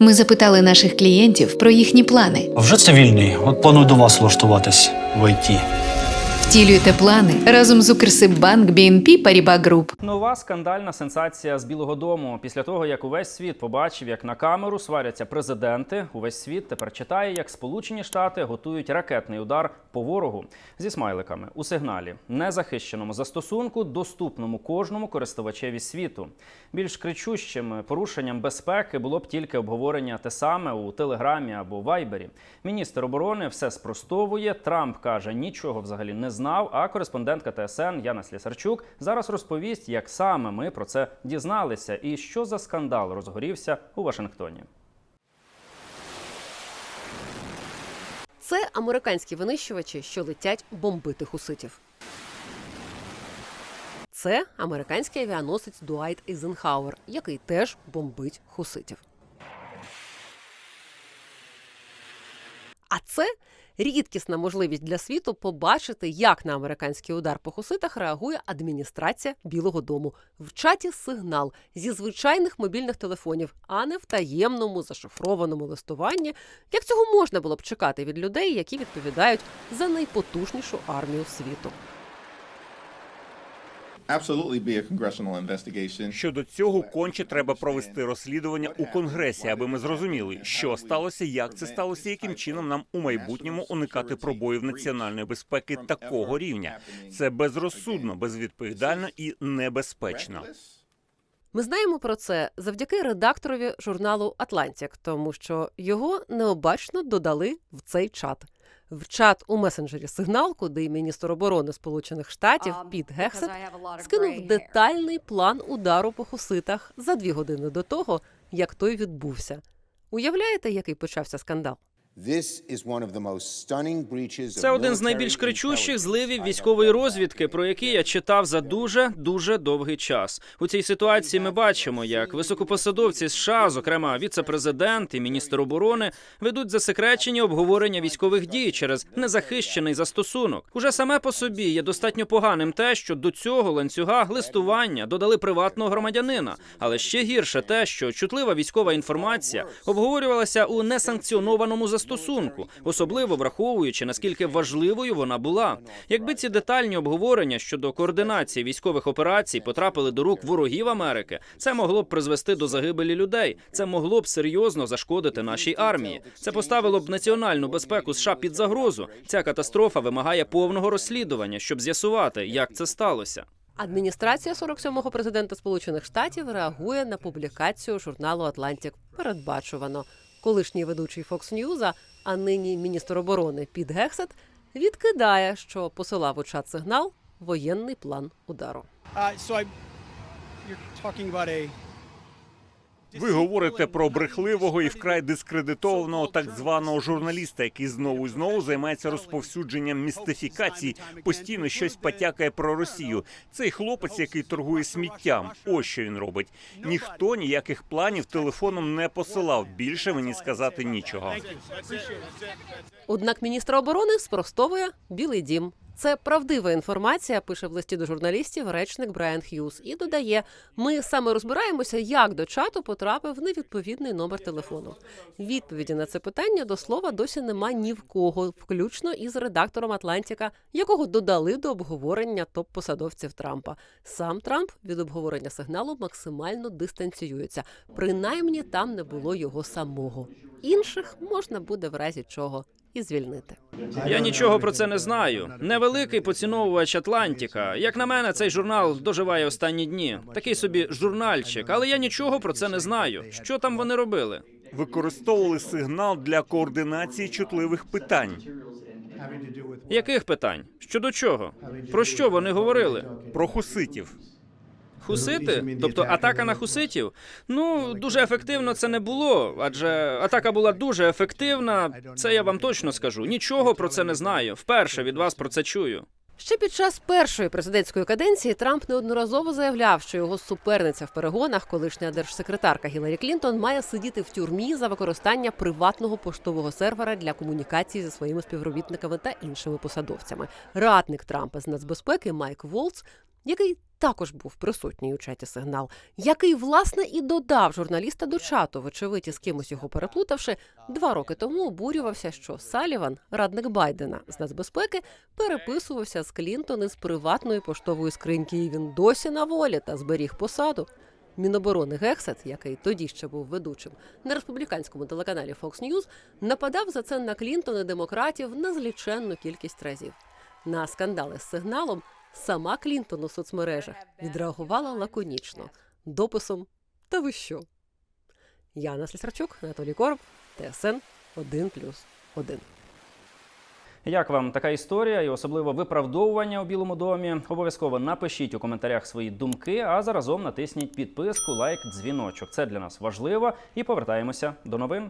Ми запитали наших клієнтів про їхні плани. Вже цивільний. От планую до вас влаштуватись в ІТ. Втілюйте плани разом з Укрсиббанк BNP Paribas Group. Нова скандальна сенсація з Білого Дому. Після того, як увесь світ побачив, як на камеру сваряться президенти, увесь світ тепер читає, як Сполучені Штати готують ракетний удар по ворогу зі смайликами у сигналі, незахищеному застосунку, доступному кожному користувачеві світу. Більш кричущим порушенням безпеки було б тільки обговорення те саме у Телеграмі або Вайбері. Міністр оборони все спростовує. Трамп каже, нічого взагалі не знав. А кореспондентка ТСН Яна Слісарчук зараз розповість, як саме ми про це дізналися і що за скандал розгорівся у Вашингтоні. Це американські винищувачі, що летять бомбити хуситів. Це американський авіаносець Дуайт Ейзенхауер, який теж бомбить хуситів. А це рідкісна можливість для світу побачити, як на американський удар по хуситах реагує адміністрація Білого Дому в чаті сигнал зі звичайних мобільних телефонів, а не в таємному зашифрованому листуванні, як цього можна було б чекати від людей, які відповідають за найпотужнішу армію світу. Щодо цього конче треба провести розслідування у конгресі, аби ми зрозуміли, що сталося, як це сталося, яким чином нам у майбутньому уникати пробоїв національної безпеки такого рівня. Це безрозсудно, безвідповідально і небезпечно. Ми знаємо про це завдяки редакторові журналу Атлантік, тому що його необачно додали в цей чат. В чат у месенджері сигнал, куди міністр оборони Сполучених Штатів Піт Гексет скинув детальний план удару по хуситах за дві години до того, як той відбувся. Уявляєте, який почався скандал? Це один з найбільш кричущих зливів військової розвідки, про які я читав за дуже дуже довгий час. У цій ситуації ми бачимо, як високопосадовці США, зокрема віце-президент і міністр оборони, ведуть засекречені обговорення військових дій через незахищений застосунок. Уже саме по собі є достатньо поганим те, що до цього ланцюга листування додали приватного громадянина. Але ще гірше те, що чутлива військова інформація обговорювалася у несанкціонованому застосунку, особливо враховуючи наскільки важливою вона була. Якби ці детальні обговорення щодо координації військових операцій потрапили до рук ворогів Америки, це могло б призвести до загибелі людей. Це могло б серйозно зашкодити нашій армії. Це поставило б національну безпеку США під загрозу. Ця катастрофа вимагає повного розслідування, щоб з'ясувати, як це сталося. Адміністрація 47-го президента Сполучених Штатів реагує на публікацію журналу Атлантік передбачувано. Колишній ведучий Fox News, а нині міністр оборони Піт Гексет відкидає, що посилав у чат сигнал воєнний план удару. Uh, so I, you're talking about a Ви говорите про брехливого і вкрай дискредитованого так званого журналіста, який знову і знову займається розповсюдженням містифікацій, постійно щось потякає про Росію. Цей хлопець, який торгує сміттям, ось що він робить. Ніхто ніяких планів телефоном не посилав. Більше мені сказати нічого. Однак міністр оборони спростовує Білий Дім. Це правдива інформація, пише в листі до журналістів речник Брайан Х'юз і додає: ми саме розбираємося, як до чату потрапив невідповідний номер телефону. Відповіді на це питання до слова досі нема ні в кого, включно із редактором Атлантіка, якого додали до обговорення топ-посадовців Трампа. Сам Трамп від обговорення сигналу максимально дистанціюється. Принаймні там не було його самого. Інших можна буде в разі чого і звільнити. Я нічого про це не знаю. Невеликий поціновувач Атлантіка. Як на мене, цей журнал доживає останні дні. Такий собі журнальчик, але я нічого про це не знаю. Що там вони робили? Використовували сигнал для координації чутливих питань. Яких питань? Щодо чого? Про що вони говорили? Про хуситів. Хусити? Тобто атака на хуситів? Ну дуже ефективно це не було, адже атака була дуже ефективна. Це я вам точно скажу. Нічого про це не знаю. Вперше від вас про це чую. Ще під час першої президентської каденції Трамп неодноразово заявляв, що його суперниця в перегонах, колишня держсекретарка Гіларі Клінтон, має сидіти в тюрмі за використання приватного поштового сервера для комунікації зі своїми співробітниками та іншими посадовцями. Радник Трампа з нацбезпеки Майк Волц, який також був присутній у чаті сигнал, який власне і додав журналіста до чату, вочевидь, із кимось його переплутавши, два роки тому обурювався, що Саліван, радник Байдена з нацбезпеки, переписувався з Клінтон із приватної поштової скриньки, і він досі на волі та зберіг посаду. Міноборони Гексет, який тоді ще був ведучим на республіканському телеканалі Fox News, нападав за це на Клінтон і демократів незліченну кількість разів. На скандали з сигналом сама Клінтон у соцмережах відреагувала лаконічно дописом Та ви що? Яна Слісарчук, Анатолій Короб, ТСН 1+,1. Як вам така історія і особливо виправдовування у Білому домі? Обов'язково напишіть у коментарях свої думки, а заразом натисніть підписку, лайк, дзвіночок. Це для нас важливо. І повертаємося до новин.